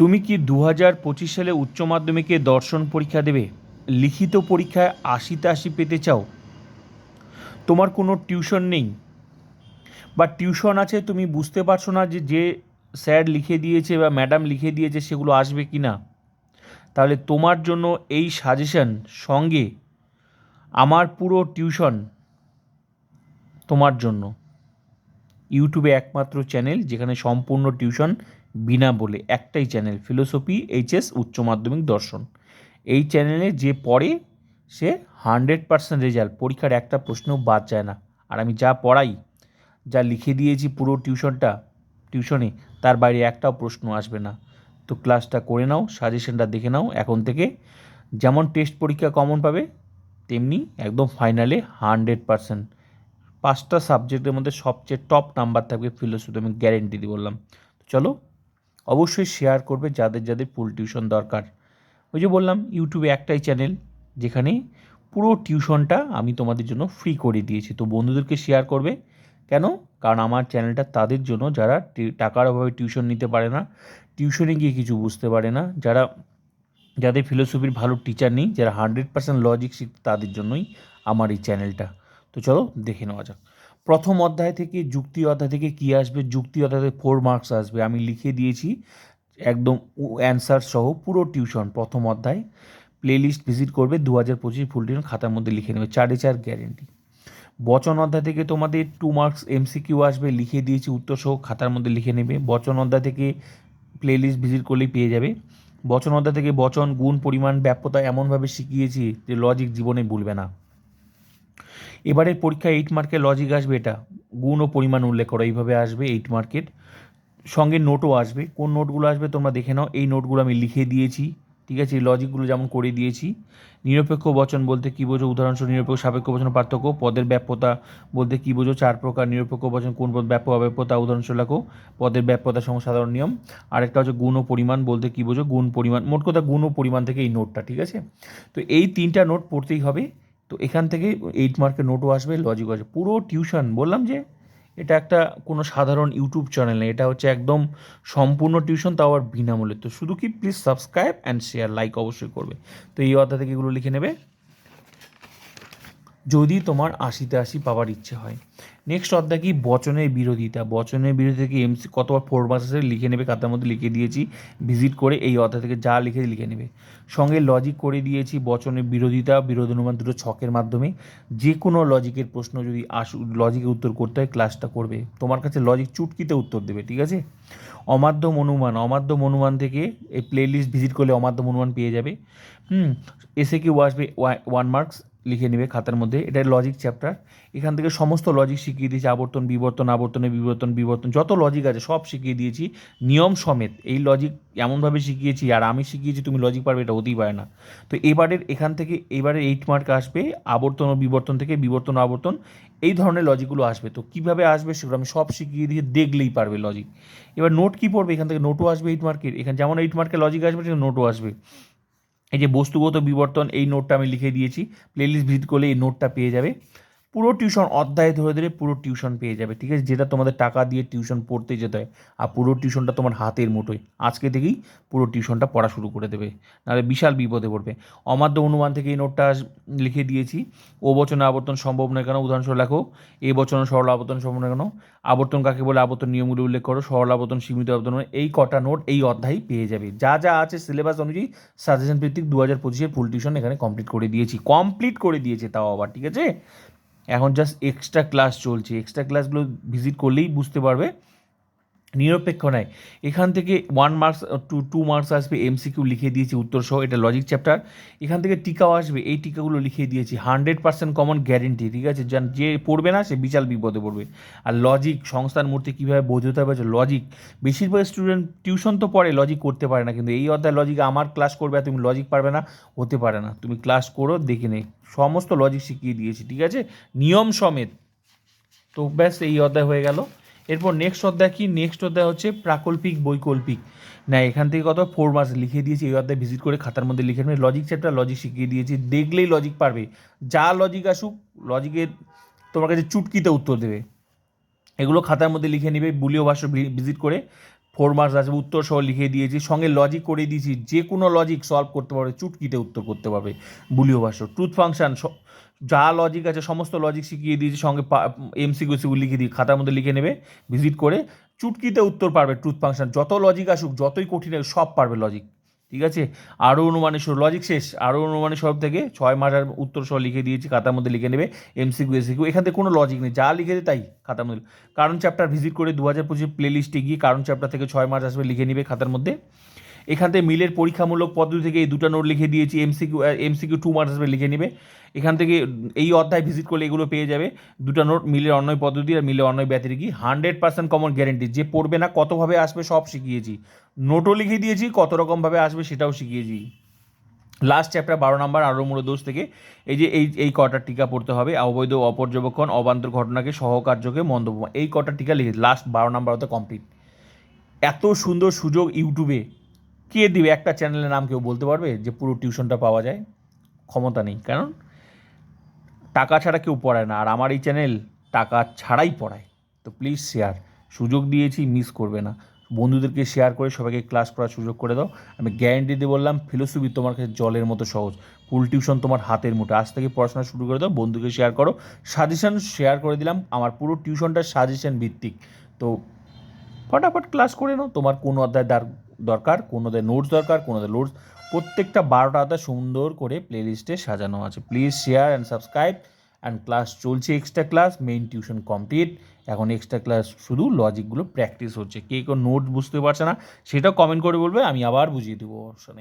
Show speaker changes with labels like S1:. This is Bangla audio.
S1: তুমি কি দু হাজার পঁচিশ সালে উচ্চ মাধ্যমিকে দর্শন পরীক্ষা দেবে? লিখিত পরীক্ষায় আশিতে আশি পেতে চাও। তোমার কোনো টিউশন নেই। বা টিউশন আছে, তুমি বুঝতে পারছ না যে যে স্যার লিখে দিয়েছে বা ম্যাডাম লিখে দিয়েছে সেগুলো আসবে কি না। তাহলে তোমার জন্য এই সাজেশন সঙ্গে আমার পুরো টিউশন তোমার জন্য। ইউটিউবে একমাত্র চ্যানেল যেখানে সম্পূর্ণ টিউশন বিনা বলে একটাই চ্যানেল, ফিলোসফি এইচএস উচ্চ মাধ্যমিক দর্শন। এই চ্যানেলে যে পড়ে, সে হান্ড্রেড পার্সেন্ট রেজাল্ট। পরীক্ষার একটা প্রশ্ন বাদ যায় না। আর আমি যা পড়াই, যা লিখে দিয়েছি পুরো টিউশনটা, টিউশনে, তার বাইরে একটাও প্রশ্ন আসবে না। তো ক্লাসটা করে নাও, সাজেশনটা দেখে নাও, এখন থেকে যেমন টেস্ট পরীক্ষা কমন পাবে, তেমনি একদম ফাইনালে হান্ড্রেড পার্সেন্ট। পাঁচটা সাবজেক্টের মধ্যে সবচেয়ে টপ নাম্বার থাকবে ফিলোসফি আমি গ্যারেন্টি দিয়ে বললাম। চলো অবশ্যই শেয়ার করবে যাদের যাদের ফুল টিউশন দরকার। ওই যে বললাম ইউটিউবে একটাই চ্যানেল যেখানে পুরো টিউশনটা আমি তোমাদের জন্য ফ্রি করে দিয়েছি। তো বন্ধুদেরকে শেয়ার করবে। কেন? কারণ আমার চ্যানেলটা তাদের জন্য যারা টাকার অভাবে টিউশন নিতে পারে না টিউশনে গিয়ে কিছু বুঝতে পারে না, যারা, যাদের ফিলোসফির ভালো টিচার নেই, যারা হান্ড্রেড পার্সেন্ট লজিক শিখতে তাদের জন্যই আমার এই চ্যানেলটা তো চলো দেখে নেওয়া যাক। প্রথম অধ্যায় থেকে যুক্তি অধ্যায় থেকে কী আসবে? যুক্তি অধ্যায় থেকে ফোর মার্কস আসবে। আমি লিখে দিয়েছি, একদম অ্যান্সার সহ পুরো টিউশন প্রথম অধ্যায়। প্লেলিস্ট ভিজিট করবে দু হাজার পঁচিশ ফুল টিউশন খাতার মধ্যে লিখে নেবে, চারে চার গ্যারেন্টি বচন অধ্যায় থেকে তোমাদের টু মার্কস এমসিকিউ আসবে, লিখে দিয়েছি উত্তর সহ খাতার মধ্যে লিখে নেবে। বচন অধ্যায় থেকে প্লেলিস্ট ভিজিট করলেই পেয়ে যাবে। বচন অধ্যায় থেকে বচন, গুণ, পরিমাণ ব্যাপ্যতা এমনভাবে শিখিয়েছি যে লজিক জীবনে ভুলবে না। এবারের পরীক্ষায় এইট মার্কের লজিক আসবে এটা। গুণ ও পরিমাণ উল্লেখ করো, এইভাবে আসবে এইট মার্কের সঙ্গে নোটও আসবে। কোন নোটগুলো আসবে তোমরা দেখে নাও। এই নোটগুলো আমি লিখে দিয়েছি, ঠিক আছে? এই লজিকগুলো যেমন করে দিয়েছি। নিরপেক্ষ বচন বলতে কী বোঝো? উদাহরণস্বরূপ নিরপেক্ষ, সাপেক্ষ বচন পার্থক্য। পদের ব্যাপ্যতা বলতে কী বোঝো? চার প্রকার। নিরপেক্ষ বচন কোন পদ ব্যাপ্য, অব্যাপ্যতা? উদাহরণস্বরূপ লেখো, পদের ব্যাপ্যতা সম সাধারণ নিয়ম। আরেকটা হচ্ছে গুণ ও পরিমাণ বলতে কী বোঝো? গুণ, পরিমাণ, মোট কথা গুণ ও পরিমাণ থেকে এই নোটটা ঠিক আছে? তো এই তিনটা নোট পড়তেই হবে। তো এখান থেকে এইট মার্কের নোটও আসবে লজিক আসবে। পুরো টিউশন বললাম যে এটা একটা কোনো সাধারণ ইউটিউব চ্যানেল নেই, এটা হচ্ছে একদম সম্পূর্ণ টিউশন তাও আর বিনামূল্যে। তো শুধু কি please subscribe and share like অবশ্যই করবে। তো এই অধ্যায় থেকে এগুলো লিখে নেবে। যদি তোমার আশিতে আশি পাওয়ার ইচ্ছে হয় নেক্সট অধ্যায় কি? বচনের বিরোধিতা। বচনের বিরোধিতা কি? এমসি কতবার ফোর মাসে লিখে নেবে? খাতার মধ্যে লিখে দিয়েছি? ভিজিট করে এই অধ্যায় থেকে যা লিখে লিখে নেবে। সঙ্গে লজিক করে দিয়েছি বচনের বিরোধিতা বিরোধ অনুমান দুটো ছকের মাধ্যমে। যে কোনো লজিকের প্রশ্ন যদি আস লজিকে উত্তর করতে হয় ক্লাসটা করবে। তোমার কাছে লজিক চুটকিতে উত্তর দেবে, ঠিক আছে? অমাধ্যম অনুমান অমাধ্যম অনুমান থেকে এই প্লেলিস্ট ভিজিট করলে অমাধ্যম অনুমান পেয়ে যাবে। হুম এসে কেউ আসবে? ওয়ান মার্কস লিখে নেবে খাতার মধ্যে। এটা লজিক চ্যাপ্টার এখান থেকে সমস্ত লজিক শিখিয়ে দিয়েছি, আবর্তন, বিবর্তন, আবর্তনে বিবর্তন বিবর্তন, যত লজিক আছে সব শিখিয়ে দিয়েছি। নিয়ম সমেত এই লজিক এমনভাবে শিখিয়েছি, আর আমি শিখিয়েছি, তুমি লজিক পারবে, এটা হতেই পারে না। তো এবারের এখান থেকে এবারে এইট মার্ক আসবে, আবর্তন ও বিবর্তন থেকে বিবর্তন আবর্তন, এই ধরনের লজিকগুলো আসবে। তো কীভাবে আসবে সেগুলো আমি সব শিখিয়ে দিয়ে দেখলেই পারবে লজিক এবার নোট কী পড়বে? এখান থেকে নোটও আসবে এইট মার্কের এখানে যেমন এইট মার্কের লজিক আসবে সেখানে নোটও আসবে। এই যে বস্তুগত বিবর্তন, এই নোটটা আমি লিখে দিয়েছি। প্লেলিস্ট ভিজিট করলে এই নোটটা পেয়ে যাবে। পুরো টিউশন অধ্যায় ধরে ধরে পুরো টিউশন পেয়ে যাবে, ঠিক আছে? যেটা তোমাদের টাকা দিয়ে টিউশন পড়তে যেতে হয়, আর পুরো টিউশনটা তোমার হাতের মুঠোয়। আজকে থেকেই পুরো টিউশনটা পড়া শুরু করে দেবে, নাহলে বিশাল বিপদে পড়বে। অমাদ্য অনুমান থেকে এই নোটটা লিখে দিয়েছি, ও বচনে আবর্তন সম্ভব নয় কেন? উদাহরণস্বরূপ লেখো, এ বচনে সরল আবর্তন সম্ভব নয় কেন? আবর্তন কাকে বলে? আবর্তন নিয়মগুলো উল্লেখ করো। সরল আবর্তন, সীমিত আবর্তন এই কটা নোট এই অধ্যায় পেয়ে যাবে। যা যা আছে সিলেবাস অনুযায়ী সাজেশন ভিত্তিক দু হাজার পঁচিশের ফুল টিউশন এখানে কমপ্লিট করে দিয়েছি। কমপ্লিট করে দিয়েছে তাও আবার, ঠিক আছে? এখন জাস্ট এক্সট্রা ক্লাস চলছে। এক্সট্রা ক্লাসগুলো ভিজিট করলেই বুঝতে পারবে নিরপেক্ষ নয় এখান থেকে one marks two two marks আসবে এমসিকিউ লিখে দিয়েছি উত্তর সহ এটা লজিক চ্যাপ্টার এখান থেকে টিকাও আসবে, এই টিকাগুলো লিখে দিয়েছি। হান্ড্রেড পার্সেন্ট কমন গ্যারেন্টি ঠিক আছে? যে পড়বে না, সে বিশাল বিপদে পড়বে। আর লজিক সংস্থার মূর্তি কীভাবে বোঝাতে হবে লজিক বেশিরভাগ স্টুডেন্ট টিউশন তো পড়ে লজিক করতে পারে না, কিন্তু এই অধ্যায় লজিক আমার ক্লাস করবে আর তুমি লজিক পারবে না, হতে পারে না। তুমি ক্লাস করো, দেখে নে। সমস্ত লজিক শিখিয়ে দিয়েছি, ঠিক আছে? নিয়ম সমেত। তো ব্যাস, এই অধ্যায় হয়ে গেল। এরপর নেক্সট অধ্যায় কি? নেক্সট অধ্যায় হচ্ছে প্রাকল্পিক, বৈকল্পিক। না এখান থেকে কত? ফোর মার্কস লিখে দিয়েছি, এই অধ্যায় ভিজিট করে খাতার মধ্যে লিখে নেবে। লজিক চ্যাপ্টার লজিক শিখিয়ে দিয়েছি। দেখলেই লজিক পারবে। যা লজিক আসুক লজিকের তোমার কাছে চুটকিতে উত্তর দেবে। এগুলো খাতার মধ্যে লিখে নেবে বুলিও ভাষ্য ভিজিট করে। ফোর মার্কস আছে উত্তর সহ লিখে দিয়েছি, সঙ্গে লজিক করে দিয়েছি, যে কোনো লজিক সলভ করতে পারবে, চুটকিতে উত্তর করতে পারবে বুলিও ভাষ্য। ট্রুথ ফাংশান যা লজিক আছে, সমস্ত লজিক শিখিয়ে দিয়েছি, সঙ্গে এমসিকিউ সিকিউ লিখে দিয়ে, খাতার মধ্যে লিখে নেবে ভিজিট করে চুটকিতে উত্তর পারবে ট্রুথ ফাংশান যত লজিক আসুক, যতই কঠিন সব পারবে লজিক ঠিক আছে? আরও অনুমানের সব লজিক শেষ। আরও অনুমানের সব থেকে ছয় মাস আর উত্তর সহ লিখে দিয়েছি, খাতার মধ্যে লিখে নেবে এমসিকিউ এসিকিউ এখান এখানে কোনো লজিক নেই, যা লিখে দেয় তাই খাতার মধ্যে। কারণ চ্যাপ্টার ভিজিট করে দু হাজার পঁচিশ প্লে লিস্টে গিয়ে কারণ চ্যাপ্টার থেকে ছয় মাস আসবে লিখে নেবে খাতার মধ্যে। এখান থেকে মিলের পরীক্ষামূলক পদ্ধতি থেকে এই দুটো নোট লিখে দিয়েছি এমসিকিউ এমসিকিউ টু মার্কস লিখে নেবে। এখান থেকে এই অধ্যায় ভিজিট করলে এগুলো পেয়ে যাবে। দুটো নোট মিলের অন্যয় পদ্ধতি আর মিলের অন্যয় ব্যতিরিকি। হান্ড্রেড পার্সেন্ট কমন গ্যারেন্টি যে পড়বে না, কতভাবে আসবে সব শিখিয়েছি। নোটও লিখে দিয়েছি, কত রকমভাবে আসবে সেটাও শিখিয়েছি। লাস্ট চ্যাপ্টার বারো নাম্বার আরম্ভ দোষ থেকে। এই যে, এই এই কটা টিকা পড়তে হবে, অবৈধ অপর্যবেক্ষণ, অবান্তর ঘটনাকে, সহকার্যকে, মন্তব্য। এই কটা টিকা লিখে লাস্ট বারো নাম্বার হতে কমপ্লিট এত সুন্দর সুযোগ ইউটিউবে কে দিবে? একটা চ্যানেলের নাম কেউ বলতে পারবে যে পুরো টিউশনটা পাওয়া যায়? ক্ষমতা নেই। কারণ টাকা ছাড়া কেউ পড়ায় না। আর আমার এই চ্যানেল টাকা ছাড়াই পড়ায়। তো প্লিজ শেয়ার সুযোগ দিয়েছি মিস করবে না। বন্ধুদেরকে শেয়ার করে সবাইকে ক্লাস করার সুযোগ করে দাও। আমি গ্যারেন্টি দিয়ে বললাম ফিলোসফি তোমার কাছে জলের মতো সহজ। ফুল টিউশন তোমার হাতের মুঠো। আজ থেকে পড়াশোনা শুরু করে দাও, বন্ধুকে শেয়ার করো। সাজেশন শেয়ার করে দিলাম। আমার পুরো টিউশনটা সাজেশন ভিত্তিক। তো, ফটাফট ক্লাস করে নাও। তোমার কোন অধ্যায় দার- দরকার, কোনোদের নোটস দরকার, কোনোদের লোডস প্রত্যেকটা বারোটা আধা সুন্দর করে প্লেলিস্টে সাজানো আছে। Please share and subscribe and class চলছে extra class main tuition complete এখন এক্সট্রা ক্লাস শুধু লজিকগুলো প্র্যাকটিস হচ্ছে। কে কেউ নোট বুঝতে পারছে না, সেটাও কমেন্ট করে বলবে, আমি আবার বুঝিয়ে দেবো অপশনে